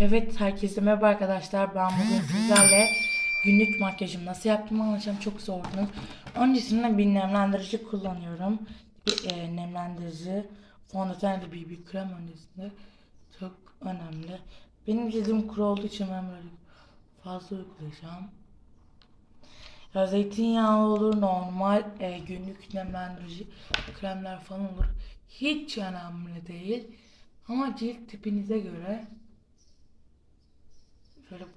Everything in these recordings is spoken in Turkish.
Evet herkese merhaba arkadaşlar. Ben bugün sizlerle günlük makyajımı nasıl yaptığımı anlatacağım. Çok zordunuz. Öncesinde bir nemlendirici kullanıyorum. Bir e, nemlendirici. Fondöten de BB krem öncesinde. Çok önemli. Benim cildim kuru olduğu için ben böyle fazla uygulayacağım. Ya zeytinyağlı olur, normal e, günlük nemlendirici kremler falan olur. Hiç önemli değil. Ama cilt tipinize göre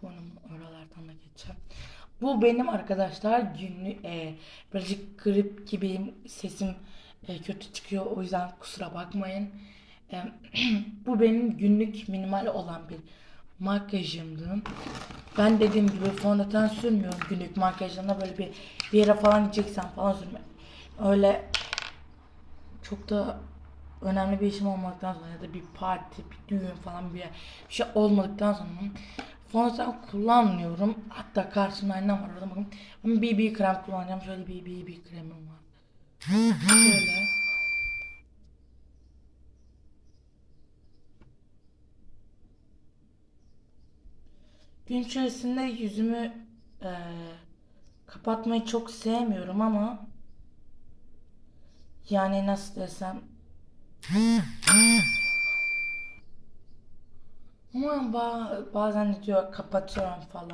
Burnumun oralardan da geçeceğim. Bu benim arkadaşlar günlük e, birazcık grip gibiyim. Sesim e, kötü çıkıyor. O yüzden kusura bakmayın. E, bu benim günlük minimal olan bir makyajımdı. Ben dediğim gibi fondöten sürmüyorum günlük makyajlarında böyle bir, bir yere falan gideceksen falan sürme. Öyle çok da önemli bir işim olmadıktan sonra ya da bir parti, bir düğün falan bir, bir şey olmadıktan sonra fondöten kullanmıyorum. Hatta karşımda aynam var orada bakın. Ben BB krem kullanacağım. Şöyle bir BB kremim var. Şöyle. Gün içerisinde yüzümü eee, kapatmayı çok sevmiyorum ama yani nasıl desem ama ba- bazen de diyor kapatıyorum falan.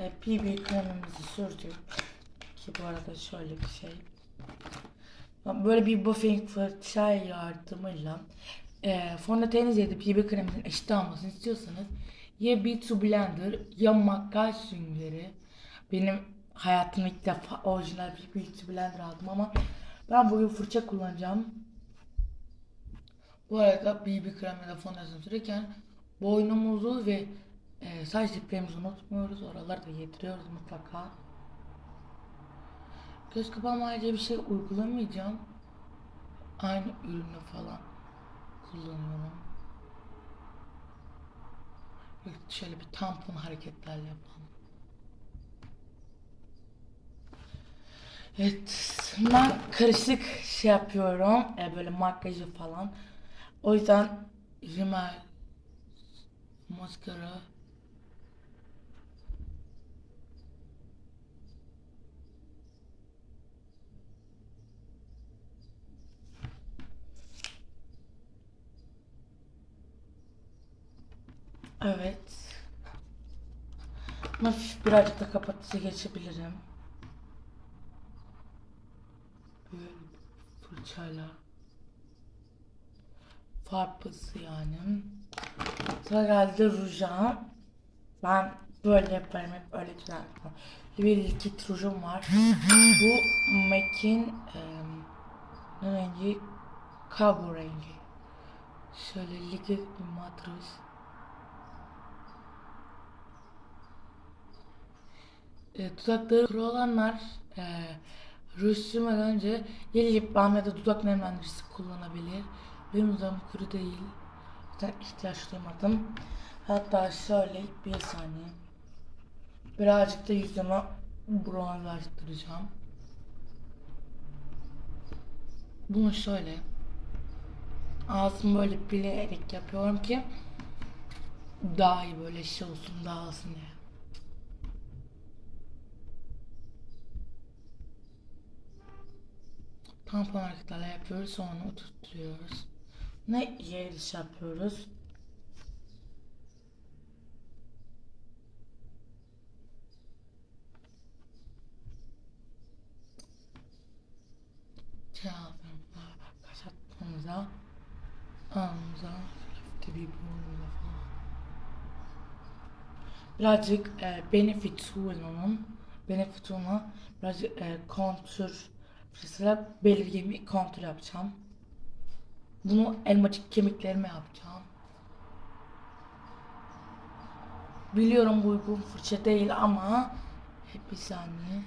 E, BB kremimizi sürdük. Ki bu arada şöyle bir şey. Böyle bir buffing fırça yardımıyla e, fondöteniniz ya da BB kreminizin eşit almasını istiyorsanız ya Beauty Blender ya makyaj süngeri. Benim hayatımda ilk defa orijinal bir Beauty Blender aldım ama ben bugün fırça kullanacağım. Bu arada BB kremi de fondöten sürerken boynumuzu ve e, saç diplerimizi unutmuyoruz. Oraları da yediriyoruz mutlaka. Göz kapağıma ayrıca bir şey uygulamayacağım. Aynı ürünü falan kullanıyorum. Şöyle bir tampon hareketlerle yapalım. Evet, ben karışık şey yapıyorum, e, böyle makyajı falan. O yüzden rimel, maskara, evet. Hafif birazcık da kapatıcı geçebilirim. Böyle fırçayla. Farpısı yani. Sıra geldi ruja. Ben böyle yaparım hep öyle düzeltmem. Bir likit rujum var. Bu MAC'in ne rengi? Kabo rengi. Şöyle likit bir mat ruj. E, dudakları kuru olanlar e, ruj sürmeden önce ya lip balm ya da dudak nemlendiricisi kullanabilir. Benim dudağım kuru değil. Yüzden ihtiyaç duymadım. Hatta şöyle bir saniye. Birazcık da yüzümü bronzlaştıracağım. Bunu şöyle ağzımı böyle bilerek yapıyorum ki daha iyi böyle şey olsun dağılsın diye. Tampon hareketlerle yapıyoruz sonra oturtuyoruz. Ne yer iş yapıyoruz? Çağırma, kaşatmamıza, ağzımıza, hafifte bir burnumuza falan. Birazcık e, Benefit Tool'un Benefit Tool'una birazcık e, kontür Mesela belirgin kontür yapacağım. Bunu elmacık kemiklerime yapacağım. Biliyorum bu uygun fırça değil ama hep bir saniye.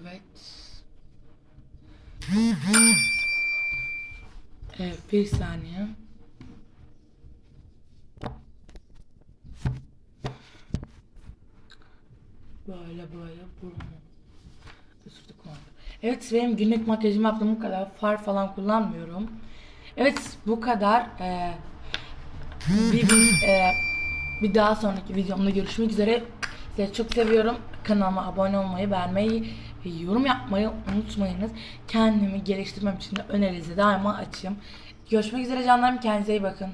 Evet. Evet bir saniye. Böyle böyle burnu. Isırdık onu. Evet benim günlük makyajımı yaptığım bu kadar. Far falan kullanmıyorum. Evet bu kadar. Ee, bir, bir, e, bir daha sonraki videomda görüşmek üzere. Sizi çok seviyorum. Kanalıma abone olmayı, beğenmeyi ve yorum yapmayı unutmayınız. Kendimi geliştirmem için de önerinizi daima açayım. Görüşmek üzere canlarım. Kendinize iyi bakın.